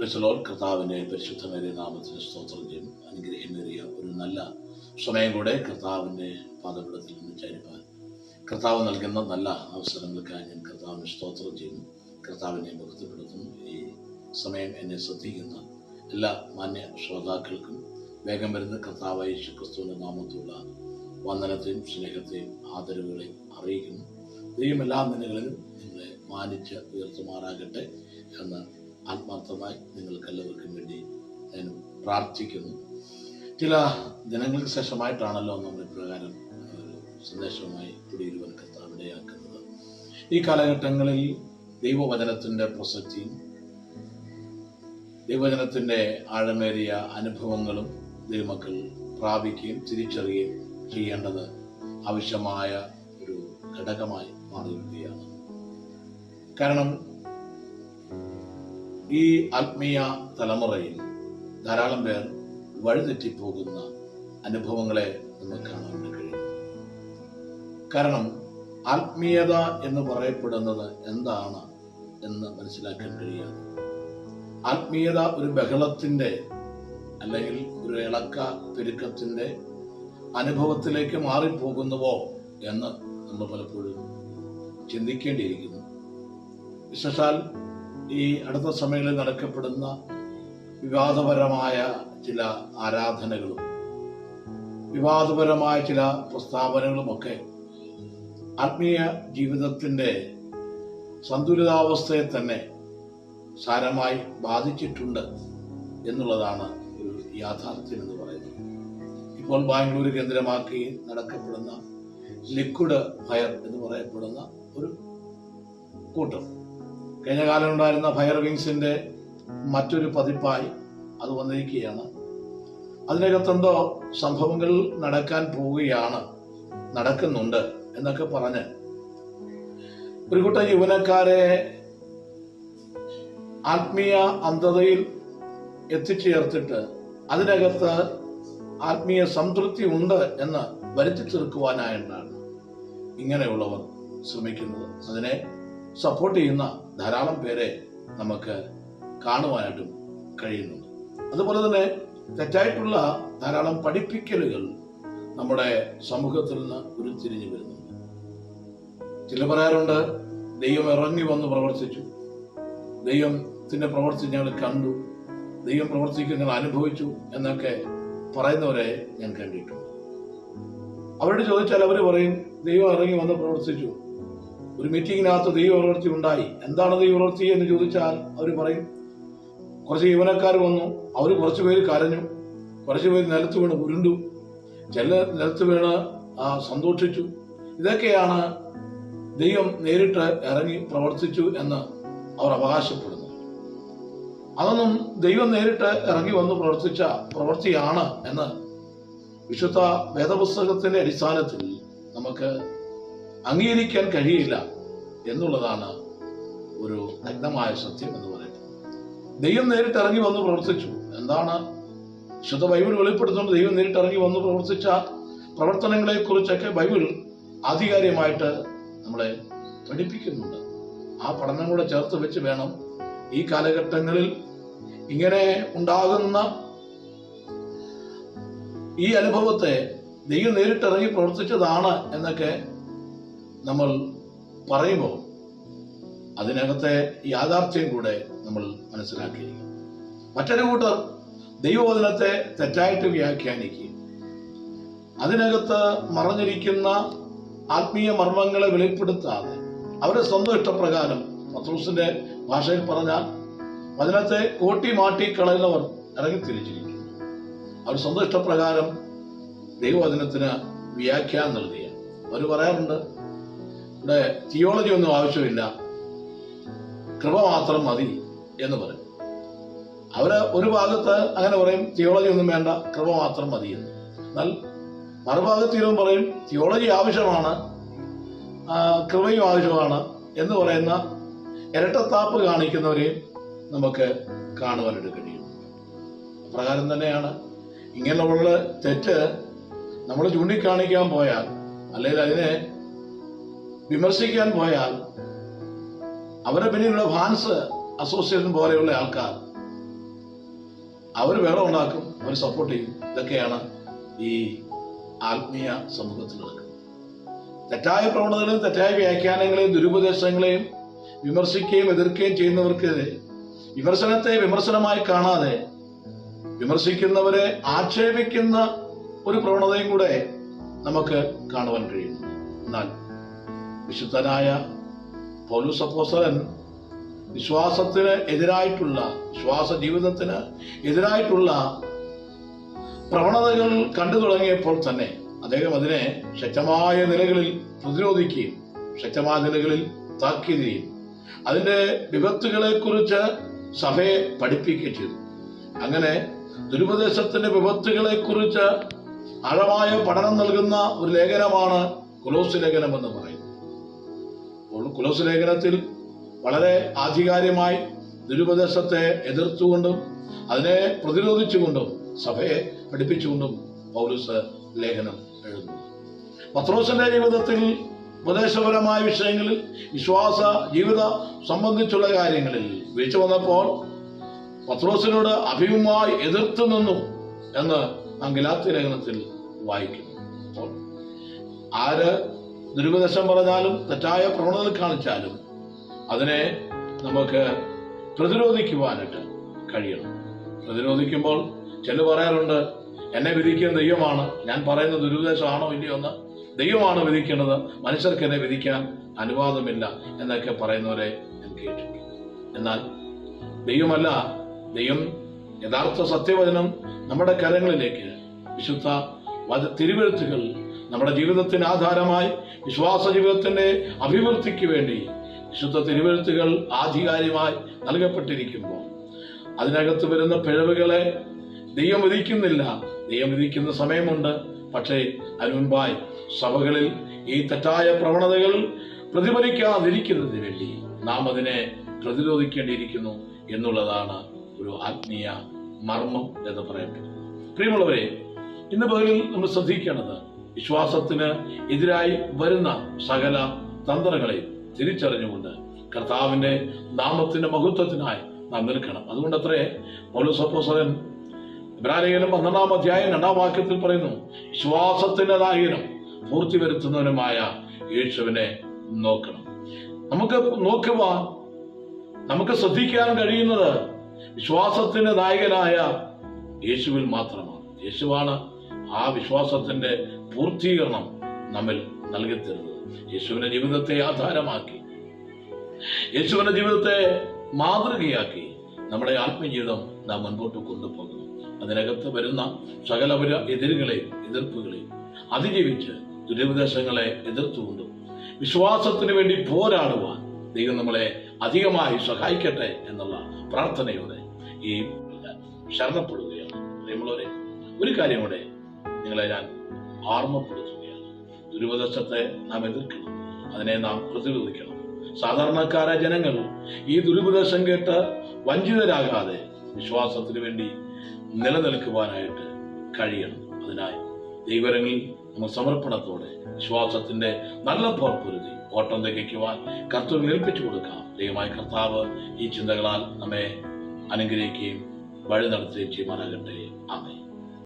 ക്രിസ്തലോൽ കർത്താവിന്റെ പരിശുദ്ധമേറിയ നാമത്തിന് സ്തോത്രം ചെയ്യും. അനുഗ്രഹമേറിയ ഒരു നല്ല സമയം കൂടെ കർത്താവിന്റെ പാദപീഠത്തിൽ നിന്ന് ചരിപ്പാൻ കർത്താവ് നൽകുന്ന നല്ല അവസരങ്ങൾക്കായി ഞാൻ കർത്താവിന് സ്തോത്രം ചെയ്യുന്നു കർത്താവിനെ ബഹുത്തപ്പെടുത്തുന്നു ഈ സമയം എന്നെ ശ്രദ്ധിക്കുന്ന എല്ലാ മാന്യ ശ്രോതാക്കൾക്കും വേഗം വരുന്ന കർത്താവ് യേശു ക്രിസ്തുവിന്റെ നാമത്തുള്ള വന്ദനത്തെയും സ്നേഹത്തെയും ആദരവുകളെയും അറിയിക്കുന്നു. ദൈവം എല്ലാ നിലകളിലും നിങ്ങളെ മാനിച്ച് ഉയർത്തുമാറാകട്ടെ എന്ന് ആത്മാർത്ഥമായി നിങ്ങൾക്കെല്ലാവർക്കും വേണ്ടി ഞാൻ പ്രാർത്ഥിക്കുന്നു. ചില ദിനങ്ങൾക്ക് ശേഷമായിട്ടാണല്ലോ നമ്മൾ ഇപ്രകാരം സന്ദേശവുമായി കുടിയിരുവൻ കർത്താവിടയാക്കുന്നത് ഈ കാലഘട്ടങ്ങളിൽ ദൈവവചനത്തിന്റെ പ്രസക്തിയും ദൈവജനത്തിന്റെ ആഴമേറിയ അനുഭവങ്ങളും ദൈവമക്കൾ പ്രാപിക്കുകയും തിരിച്ചറിയുകയും ചെയ്യേണ്ടത് ആവശ്യമായ ഒരു ഘടകമായി മാറിയിരിക്കുകയാണ്. കാരണം ഈ ആത്മീയ തലമുറയിൽ ധാരാളം പേർ വഴിതെറ്റിപ്പോകുന്ന അനുഭവങ്ങളെ നമുക്ക് കാണാൻ കഴിയും. കാരണം ആത്മീയത എന്ന് പറയപ്പെടുന്നത് എന്താണ് എന്ന് മനസ്സിലാക്കാൻ കഴിയാതെ ആത്മീയത ഒരു ബഹളത്തിന്റെ അല്ലെങ്കിൽ ഒരു ഇളക്ക പെരുക്കത്തിന്റെ അനുഭവത്തിലേക്ക് മാറിപ്പോകുന്നുവോ എന്ന് നമ്മൾ പലപ്പോഴും ചിന്തിക്കേണ്ടിയിരിക്കുന്നു. വിശേഷാൽ ഈ അടുത്ത സമയങ്ങളിൽ നടക്കപ്പെടുന്ന വിവാദപരമായ ചില ആരാധനകളും വിവാദപരമായ ചില പ്രസ്താവനകളുമൊക്കെ ആത്മീയ ജീവിതത്തിന്റെ സന്തുലിതാവസ്ഥയെ തന്നെ സാരമായി ബാധിച്ചിട്ടുണ്ട് എന്നുള്ളതാണ് ഒരു യാഥാർത്ഥ്യം എന്ന് പറയുന്നത്. ഇപ്പോൾ ബാംഗ്ലൂർ കേന്ദ്രമാക്കി നടക്കപ്പെടുന്ന ലിക്വിഡ് ഫയർ എന്ന് പറയപ്പെടുന്ന ഒരു കൂട്ടം കഴിഞ്ഞ കാലം ഉണ്ടായിരുന്ന ഫയർ വിങ്സിന്റെ മറ്റൊരു പതിപ്പായി അത് വന്നിരിക്കുകയാണ്. അതിനകത്തെന്തോ സംഭവങ്ങൾ നടക്കാൻ പോവുകയാണ് നടക്കുന്നുണ്ട് എന്നൊക്കെ പറഞ്ഞ് ഒരു കൂട്ടം യുവനക്കാരെ ആത്മീയ അന്ധതയിൽ എത്തിച്ചേർത്തിട്ട് അതിനകത്ത് ആത്മീയ സംതൃപ്തി ഉണ്ട് എന്ന് വരുത്തി തീർക്കുവാനായിട്ടാണ് ഇങ്ങനെയുള്ളവർ ശ്രമിക്കുന്നത്. അതിനെ സപ്പോർട്ട് ചെയ്യുന്ന ധാരാളം പേരെ നമുക്ക് കാണുവാനായിട്ടും കഴിയുന്നുണ്ട്. അതുപോലെ തന്നെ തെറ്റായിട്ടുള്ള ധാരാളം പഠിപ്പിക്കലുകൾ നമ്മുടെ സമൂഹത്തിൽ നിന്ന് ഉരുത്തിരിഞ്ഞു വരുന്നുണ്ട്. ചില പറയാറുണ്ട് ദൈവം ഇറങ്ങി വന്ന് പ്രവർത്തിച്ചു. ദൈവത്തിന്റെ പ്രവർത്തി ഞങ്ങൾ കണ്ടു. ദൈവം പ്രവർത്തിക്കുന്ന അനുഭവിച്ചു എന്നൊക്കെ പറയുന്നവരെ ഞാൻ കണ്ടിട്ടുണ്ട്. അവരോട് ചോദിച്ചാൽ അവർ പറയും ദൈവം ഇറങ്ങി വന്ന് പ്രവർത്തിച്ചു. ഒരു മീറ്റിങ്ങിനകത്ത് ദൈവ വളർച്ച ഉണ്ടായി. എന്താണ് ദൈവ വളർച്ച എന്ന് ചോദിച്ചാൽ അവർ പറയും കുറച്ച് യുവനക്കാർ വന്നു അവർ കുറച്ച് പേര് കരഞ്ഞു കുറച്ച് പേര് നിലത്ത് വീണ് ഉരുണ്ടു ചില നിലത്ത് വീണ് സന്തോഷിച്ചു. ഇതൊക്കെയാണ് ദൈവം നേരിട്ട് ഇറങ്ങി പ്രവർത്തിച്ചു എന്ന് അവർ അവകാശപ്പെടുന്നു. അതൊന്നും ദൈവം നേരിട്ട് ഇറങ്ങി വന്ന് പ്രവർത്തിച്ച പ്രവൃത്തിയാണ് എന്ന് വിശുദ്ധ വേദപുസ്തകത്തിന്റെ അടിസ്ഥാനത്തിൽ നമുക്ക് അംഗീകരിക്കാൻ കഴിയില്ല എന്നുള്ളതാണ് ഒരു നഗ്നമായ സത്യം എന്ന് പറയുന്നത്. ദൈവം നേരിട്ട് ഇറങ്ങി വന്ന് പ്രവർത്തിച്ചു. എന്താണ്? ശുദ്ധ ബൈബിൾ വെളിപ്പെടുത്തുന്നത് ദൈവം നേരിട്ട് ഇറങ്ങി വന്ന് പ്രവർത്തിച്ച പ്രവർത്തനങ്ങളെ കുറിച്ചൊക്കെ ബൈബിൾ ആധികാരികമായിട്ട് നമ്മളെ പഠിപ്പിക്കുന്നുണ്ട്. ആ പഠനം കൂടെ ചേർത്ത് വെച്ച് വേണം ഈ കാലഘട്ടങ്ങളിൽ ഇങ്ങനെ ഉണ്ടാകുന്ന ഈ അനുഭവത്തെ ദൈവം നേരിട്ടിറങ്ങി പ്രവർത്തിച്ചതാണ് എന്നൊക്കെ നമ്മൾ പറയുമ്പോൾ അതിനകത്തെ യാഥാർത്ഥ്യം കൂടെ നമ്മൾ മനസ്സിലാക്കിയിരിക്കും. മറ്റൊരു കൂട്ടർ ദൈവവചനത്തെ തെറ്റായിട്ട് വ്യാഖ്യാനിക്കുകയും അതിനകത്ത് മറഞ്ഞിരിക്കുന്ന ആത്മീയ മർമ്മങ്ങളെ വെളിപ്പെടുത്താതെ അവരുടെ സ്വന്തം ഇഷ്ടപ്രകാരം പത്രൂസിന്റെ ഭാഷയിൽ പറഞ്ഞാൽ വചനത്തെ കോട്ടി മാട്ടി കളയുന്നവർ ഇറങ്ങിത്തിരിച്ചിരിക്കുന്നു അവർ സ്വന്തം ഇഷ്ടപ്രകാരം ദൈവവചനത്തിന് വ്യാഖ്യാനം നൽകിയ. അവർ പറയാറുണ്ട് ഇവിടെ തിയോളജി ഒന്നും ആവശ്യമില്ല. കൃപ മാത്രം മതി എന്ന് പറയും. അവർ ഒരു ഭാഗത്ത് അങ്ങനെ പറയും തിയോളജി ഒന്നും വേണ്ട കൃപ മാത്രം മതി എന്ന്. എന്നാൽ മറുഭാഗത്തിലും പറയും തിയോളജി ആവശ്യമാണ് കൃപയും ആവശ്യമാണ് എന്ന് പറയുന്ന ഇരട്ടത്താപ്പ് കാണിക്കുന്നവരെയും നമുക്ക് കാണുവാനായിട്ട് കഴിയും. അപ്രകാരം തന്നെയാണ്. ഇങ്ങനെയുള്ള തെറ്റ് നമ്മൾ ചൂണ്ടിക്കാണിക്കാൻ പോയാൽ അല്ലെങ്കിൽ അതിനെ വിമർശിക്കാൻ പോയാൽ അവരുടെ പിന്നിലുള്ള ഫാൻസ് അസോസിയേഷൻ പോലെയുള്ള ആൾക്കാർ അവർ വേറെ ഉണ്ടാക്കും അവർ സപ്പോർട്ട് ചെയ്യും. ഇതൊക്കെയാണ് ഈ ആത്മീയ സമൂഹത്തിൽ നടക്കുന്നത് തെറ്റായ പ്രവണതകളെയും തെറ്റായ വ്യാഖ്യാനങ്ങളെയും ദുരുപദേശങ്ങളെയും വിമർശിക്കുകയും എതിർക്കുകയും ചെയ്യുന്നവർക്കെതിരെ വിമർശനത്തെ വിമർശനമായി കാണാതെ വിമർശിക്കുന്നവരെ ആക്ഷേപിക്കുന്ന ഒരു പ്രവണതയും കൂടെ നമുക്ക് കാണുവാൻ കഴിയുന്നു എന്നാൽ വിശുദ്ധനായ പൗലൂസ് അപ്പോസ്തലൻ വിശ്വാസത്തിന് എതിരായിട്ടുള്ള വിശ്വാസ ജീവിതത്തിന് എതിരായിട്ടുള്ള പ്രവണതകൾ കണ്ടു തുടങ്ങിയപ്പോൾ തന്നെ അദ്ദേഹം അതിനെ ശക്തമായ നിലകളിൽ പ്രതിരോധിക്കുകയും ശക്തമായ നിലകളിൽ താക്കീത് ചെയ്യും അതിന്റെ വിപത്തുകളെ കുറിച്ച് സഭയെ പഠിപ്പിക്കുകയും ചെയ്തു. അങ്ങനെ ദുരുപദേശത്തിന്റെ വിപത്തുകളെ കുറിച്ച് ആഴമായ പഠനം നൽകുന്ന ഒരു ലേഖനമാണ് കുലോസ് ലേഖനം എന്ന് പറയുന്നത്. കുലോസ് ലേഖനത്തിൽ വളരെ ആധികാരികമായി ദുരുപദേശത്തെ എതിർത്തുകൊണ്ടും അതിനെ പ്രതിരോധിച്ചുകൊണ്ടും സഭയെ പഠിപ്പിച്ചുകൊണ്ടും പൗലൂസ് ലേഖനം എഴുതുന്നു. പത്രോസിന്റെ ജീവിതത്തിൽ ഉപദേശപരമായ വിഷയങ്ങളിൽ വിശ്വാസ ജീവിത സംബന്ധിച്ചുള്ള കാര്യങ്ങളിൽ വീഴ്ച വന്നപ്പോൾ പത്രോസിനോട് അഭിമുഖമായി എതിർത്തു നിന്നു എന്ന് നാം ഗലാത്തി ലേഖനത്തിൽ വായിക്കുന്നു. ആര് ദുരുപദേശം പറഞ്ഞാലും തെറ്റായ പ്രവണതകൾ കാണിച്ചാലും അതിനെ നമുക്ക് പ്രതിരോധിക്കുവാനായിട്ട് കഴിയണം. പ്രതിരോധിക്കുമ്പോൾ ചില പറയാറുണ്ട് എന്നെ വിധിക്കുന്ന ദൈവമാണ്. ഞാൻ പറയുന്ന ദുരുപദേശമാണോ ഇല്ലയോ എന്ന് ദൈവമാണ് വിധിക്കേണ്ടത് മനുഷ്യർക്ക് എന്നെ വിധിക്കാൻ അനുവാദമില്ല എന്നൊക്കെ പറയുന്നവരെ ഞാൻ കേട്ടിട്ടുണ്ട്. എന്നാൽ ദൈവമല്ല ദൈവം യഥാർത്ഥ സത്യവചനം നമ്മുടെ കരങ്ങളിലേക്ക് വിശുദ്ധ തിരുവെഴുത്തുകൾ നമ്മുടെ ജീവിതത്തിന് ആധാരമായി വിശ്വാസ ജീവിതത്തിന്റെ അഭിവൃദ്ധിക്ക് വേണ്ടി വിശുദ്ധ തിരുവഴുത്തുകൾ ആധികാരികമായി നൽകപ്പെട്ടിരിക്കുമ്പോൾ അതിനകത്ത് വരുന്ന പിഴവുകളെ ദൈവം വിധിക്കുന്നില്ല. ദൈവം വിധിക്കുന്ന സമയമുണ്ട്. പക്ഷേ അതിനുമുമ്പായി സഭകളിൽ ഈ തെറ്റായ പ്രവണതകൾ പ്രതിഫലിക്കാതിരിക്കുന്നതിന് വേണ്ടി നാം അതിനെ പ്രതിരോധിക്കേണ്ടിയിരിക്കുന്നു എന്നുള്ളതാണ് ഒരു ആത്മീയ മർമ്മം എന്ന് പറയപ്പെടുന്നത്. പ്രിയമുള്ളവരെ ഇന്ന് പകലിൽ നമ്മൾ ശ്രദ്ധിക്കേണ്ടത് വിശ്വാസത്തിന് എതിരായി വരുന്ന സകല തന്ത്രങ്ങളെ തിരിച്ചറിഞ്ഞുകൊണ്ട് കർത്താവിന്റെ നാമത്തിന്റെ മഹത്വത്തിനായി നാം നിൽക്കണം. അതുകൊണ്ടത്രേ പൗലോസപ്പോസലൻ ഇബ്രാഹിം പന്ത്രണ്ടാം അധ്യായം രണ്ടാം വാക്യത്തിൽ പറയുന്നു വിശ്വാസത്തിന്റെ നായകനും പൂർത്തി വരുത്തുന്നവനുമായ യേശുവിനെ നോക്കണം. നമുക്ക് നോക്കുക നമുക്ക് ശ്രദ്ധിക്കാൻ കഴിയുന്നത് വിശ്വാസത്തിന്റെ നായകനായ യേശുവിൽ മാത്രമാണ്. യേശുവാണ് ആ വിശ്വാസത്തിന്റെ പൂർത്തീകരണം നമ്മിൽ നൽകിത്തരുന്നത്. യേശുവിന്റെ ജീവിതത്തെ ആധാരമാക്കി യേശുവിന്റെ ജീവിതത്തെ മാതൃകയാക്കി നമ്മുടെ ആത്മജീവിതം നാം മുൻപോട്ട് കൊണ്ടുപോകുന്നു. അതിനകത്ത് വരുന്ന സകലപര എതിരുകളെയും എതിർപ്പുകളെയും അതിജീവിച്ച് ദുരുപദേശങ്ങളെ എതിർത്തുകൊണ്ടും വിശ്വാസത്തിന് വേണ്ടി പോരാടുവാൻ ദൈവം നമ്മളെ അധികമായി സഹായിക്കട്ടെ എന്നുള്ള പ്രാർത്ഥനയോടെ ഈ ശരണപ്പെടുകയാണ്. ഒരു കാര്യം കൂടെ നിങ്ങളെ ഞാൻ ഓർമ്മപ്പെടുത്തുകയാണ് ദുരുപദേശത്തെ നാം എതിർക്കണം. അതിനെ നാം പ്രതിരോധിക്കണം. സാധാരണക്കാരായ ജനങ്ങൾ ഈ ദുരുപദേശം കേട്ട് വഞ്ചിതരാകാതെ വിശ്വാസത്തിന് വേണ്ടി നിലനിൽക്കുവാനായിട്ട് കഴിയണം. അതിനായി ദൈവരങ്ങളിൽ നമ്മൾ സമർപ്പണത്തോടെ വിശ്വാസത്തിന്റെ നല്ല പുറപ്പെടുത്തി ഓട്ടം തികയ്ക്കുവാൻ കർത്തവ്യം ഏൽപ്പിച്ചു കൊടുക്കാം. ദൈവമായ കർത്താവ് ഈ ചിന്തകളാൽ നമ്മെ അനുഗ്രഹിക്കുകയും വഴി നടത്തുകയും ചെയ്യുവാനാകട്ടെ ആമേ